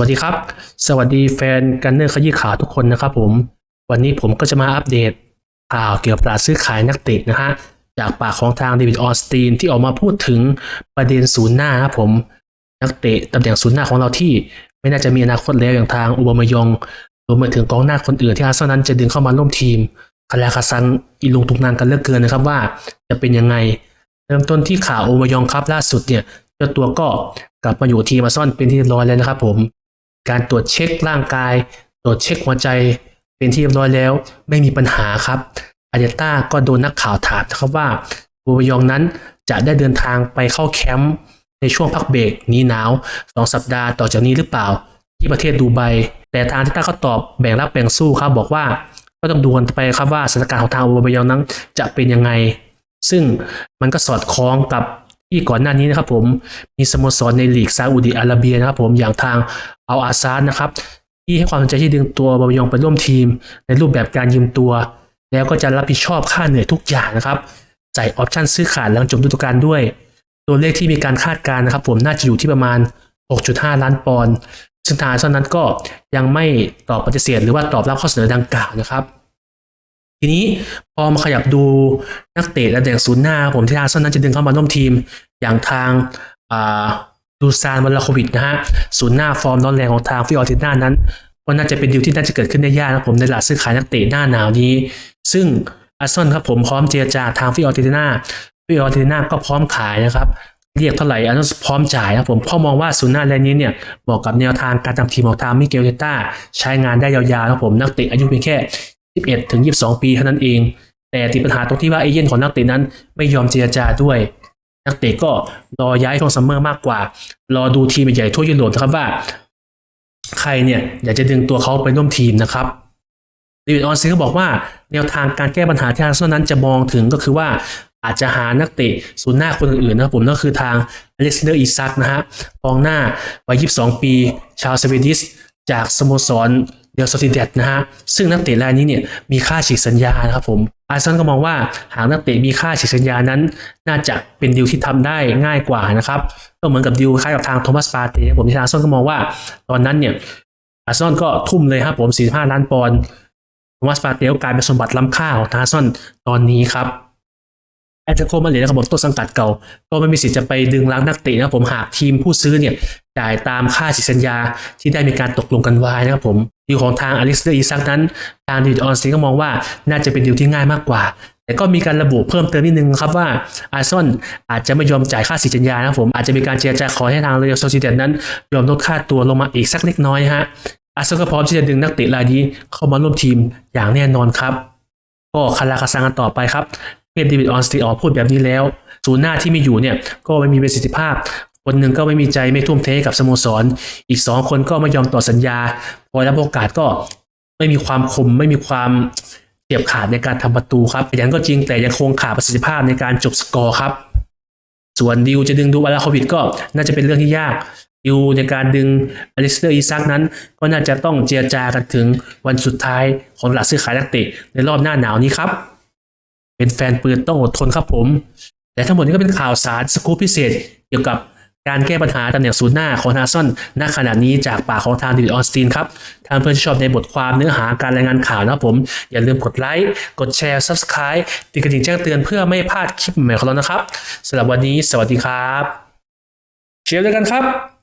วัสดีครับ สวัสดีแฟนกันเนอร์ขยี้ข่าวทุกคนนะครับผม วันนี้ผมก็จะมาอัปเดตข่าวเกี่ยวกับตลาดซื้อขายนักเตะนะฮะ จากปากของทางเดวิดออสตีนที่ออกมาพูดถึงประเด็นศูนย์หน้าครับผม นักเตะตำแหน่งศูนย์หน้าของเราที่ ไม่น่าจะมีอนาคตแล้วอย่างทางอุบามายองรวมไปถึงกองหน้าคนอื่นที่อาร์เซนอลนั้นจะดึงเข้ามาร่วมทีมคาราคาซังอีลุงตุกนางกันเลือกเกินนะครับว่าจะเป็นยังไง เริ่มต้นที่ข่าวโอมายองครับล่าสุดเนี่ยเจ้าตัวก็กลับมาอยู่ทีมอาร์เซนอลเป็นที่เรียบร้อยแล้วนะครับผม การตรวจเช็คร่างกาย ตรวจเช็คหัวใจเป็นที่เรียบร้อยแล้ว ไม่มีปัญหาครับอาเดต้าก็โดนนักข่าวถามนะครับว่าโอมายองนั้นจะได้เดินทางไปเข้าแคมป์ในช่วงพักเบรกนี้หนาวสองสัปดาห์ต่อจากนี้หรือเปล่า ที่ประเทศดูไบแต่ทางอาเดต้าก็ตอบแบ่งรับแบ่งสู้ครับบอกว่าก็ต้องดูกันไปครับว่าสถานการณ์ของทางโอบยองนั้นจะเป็นยังไง ซึ่งมันก็สอดคล้องกับ ที่ก่อนหน้านี้นะครับผมมีสโมสรในลีกซาอุดิอาระเบียนะครับผมอย่างทางอัลอาซาดนะครับที่ให้ความสนใจที่ดึงตัวบามายองไปร่วมทีม ในรูปแบบการยืมตัว แล้วก็จะรับผิดชอบค่าเหนื่อยทุกอย่างนะครับจ่ายออปชั่นซื้อขาดหลังจบฤดูกาลด้วย ตัวเลขที่มีการคาดการณ์นะครับ ผมน่าจะอยู่ที่ประมาณ 6.5 ล้านปอนด์ซึ่งทางเซนอลนั้นก็ยังไม่ตอบปฏิเสธหรือว่าตอบรับข้อเสนอดังกล่าวนะครับ ทีนี้พอมาขยับดูนักเตะตำแหน่งศูนย์หน้าผมที่อาร์เซนอลนั้นจะดึงเข้ามาร่วมทีมอย่างทางดูซานวัลาโควิดนะฮะศูนย์หน้าฟอร์มร้อนแรงของทางฟิออร์ติน่านั้นก็น่าจะเป็นดีลที่น่าจะเกิดขึ้นได้ยากนะผมในตลาดซื้อขายนักเตะหน้าหนาวนี้ ซึ่งอาร์เซนอลครับผมพร้อมเจรจาทางฟิออร์ติน่าฟิออร์ติน่าก็พร้อมขายนะครับเรียกเท่าไหร่อาร์เซนอลพร้อมจ่ายนะผมพ่อมองว่าศูนย์หน้ารายนี้เนี่ยเหมาะกับแนวทางการทำทีมของทางมิเกลเตต้าใช้งานได้ยาวๆนะผมนักเตะอายุเพียงแค่ 11 ถึง 22 ปีเท่านั้นเอง แต่ติดปัญหาตรงที่ว่าเอเย่นของนักเตะนั้นไม่ยอมเจรจาด้วย นักเตะก็รอย้ายช่วงซัมเมอร์มากกว่า รอดูทีมใหญ่ทั่วยุโรปนะครับว่า ใครเนี่ยอยากจะดึงตัวเขาไปร่วมทีมนะครับเดวิดออนซีก็บอกว่าแนวทางการแก้ปัญหาที่อาร์เซนอลนั้นจะมองถึงก็คือว่าอาจจะหานักเตะศูนย์หน้าคนอื่นๆนะครับผมนั่นคือทางอเล็กซานเดอร์อีซักนะฮะกองหน้าวัย 22 ปี ชาวสวีดิชจากสโมสร เดลสติเดตนะฮะซึ่งนักเตะรายนี้เนี่ยมีค่าฉีกสัญญานะครับผมอาร์เซนอลก็มองว่าหากนักเตะมีค่าฉีกสัญญานั้น น่าจะเป็นดีลที่ทำได้ง่ายกว่านะครับก็เหมือนกับดีลคล้ายกับทางโทมัสปาเต้ผมที่อาร์เซนอลก็มองว่าตอนนั้นเนี่ยอาร์เซนอลก็ทุ่มเลยครับผม45ล้านปอนด์โทมัสปาเต้ก็กลายเป็นสมบัติล้ำค่าของทางอาร์เซนอลตอนนี้ครับแอตเลติโกมาดริดนะครับผมต้นสังกัดเก่า ก็ไม่มีสิทธิ์จะไปดึงล้างนักเตะนะครับผมหากทีมผู้ซื้อเนี่ยจ่ายตามค่าสิสัญญาที่ได้มีการตกลงกันไว้นะครับผม ดีลของทางอล็กซ์เดอร์อีซักนั้น ทางดิวออนซีก็มองว่าน่าจะเป็นดีลที่ง่ายมากกว่า แต่ก็มีการระบุเพิ่มเติมนิดนึงครับว่าอาร์ซอนอาจจะไม่ยอมจ่ายค่าสิสัญญานะผมอาจจะมีการเจรจาขอให้ทางเรอัลโซซิเดตนั้นยอมลดค่าตัวลงมาอีกสักเล็กน้อยฮะอาร์ซอนก็พร้อมที่จะดึงนักเตะรายนี้เข้ามาร่วมทีมอย่างแน่นอนครับ ก็คาราคาซังกันต่อไปครับเมื่อดวิดออนสตีออกพูดแบบนี้แล้วศูนย์หน้าที่มีอยู่เนี่ยก็ไม่มีประสิทธิภาพ คนหนึ่งก็ไม่มีใจไม่ทุ่มเทกับสโมสรอีกสองคนก็ไม่ยอมต่อสัญญา พอรับโอกาสก็ไม่มีความคมไม่มีความเฉียบขาดในการทำประตูครับอย่างก็จริงแต่ยังคงขาดประสิทธิภาพในการจบสกอร์ครับ ส่วนดิวจะดึงดูอาราโควิดก็น่าจะเป็นเรื่องที่ยากดิวในการดึงอลิสเตอร์อีซักนั้น ก็น่าจะต้องเจรจากันถึงวันสุดท้ายของตลาดซื้อขายนักเตะในรอบหน้าหนาวนี้ครับ เป็นแฟนปืนต้องอดทนครับผมแต่ทั้งหมดนี้ก็เป็นข่าวสารสกู๊ปพิเศษเกี่ยวกับ การแก้ปัญหาตำแหน่งศูนย์หน้าของนาซอนณขณะนี้จากปากของทางดิวออนสตีนครับทางเพื่อนที่ชอบในบทความเนื้อหาการรายงานข่าวนะครับผม อย่าลืมกดไลค์กดแชร์ Subscribe ติดกระดิ่งแจ้งเตือนเพื่อไม่พลาดคลิปใหม่ของเรานะครับสำหรับวันนี้ สวัสดีครับเชียร์ด้วยกันครับ